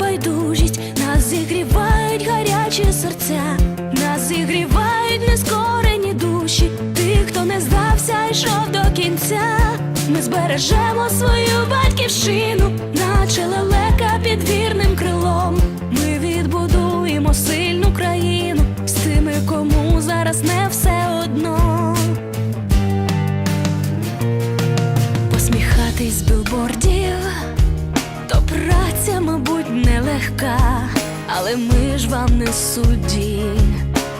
байдужість, нас зігрівають гарячі серця, нас зігрівають нескорені душі, тих, хто не здався, йшов до кінця. Ми збережемо свою батьківщину, наче лелека нелегка, але ми ж вам не судді,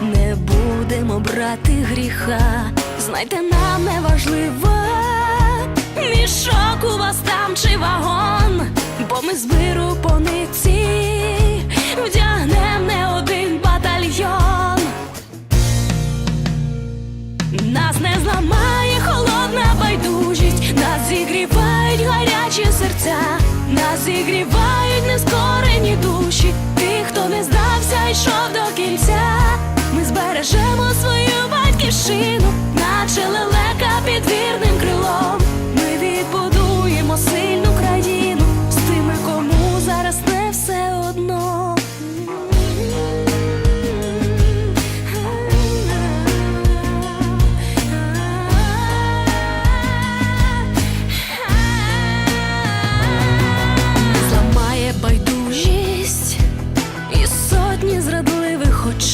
не будемо брати гріха. Знайте, нам не важливо, мішок у вас там чи вагон, бо ми з миру по вдягнем не один батальйон. Нас не зламає холодна байдужість, нас зігрівають гарячі серця, нас зігрівають нескорені душі,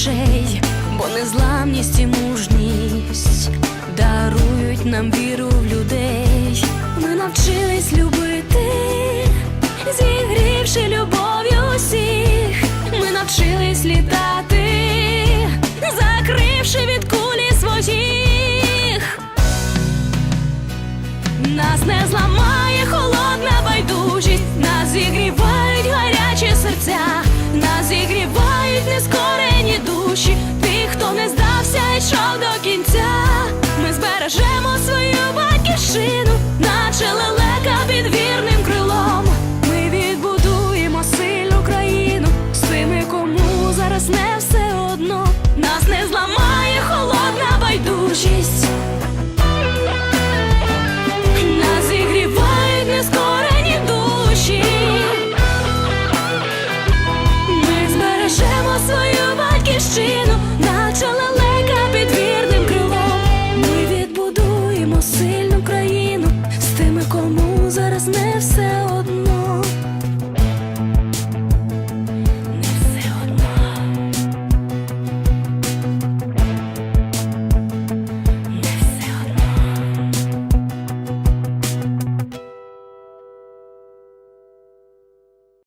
очей, бо незламність і мужність дарують нам віру в людей. Байдужість.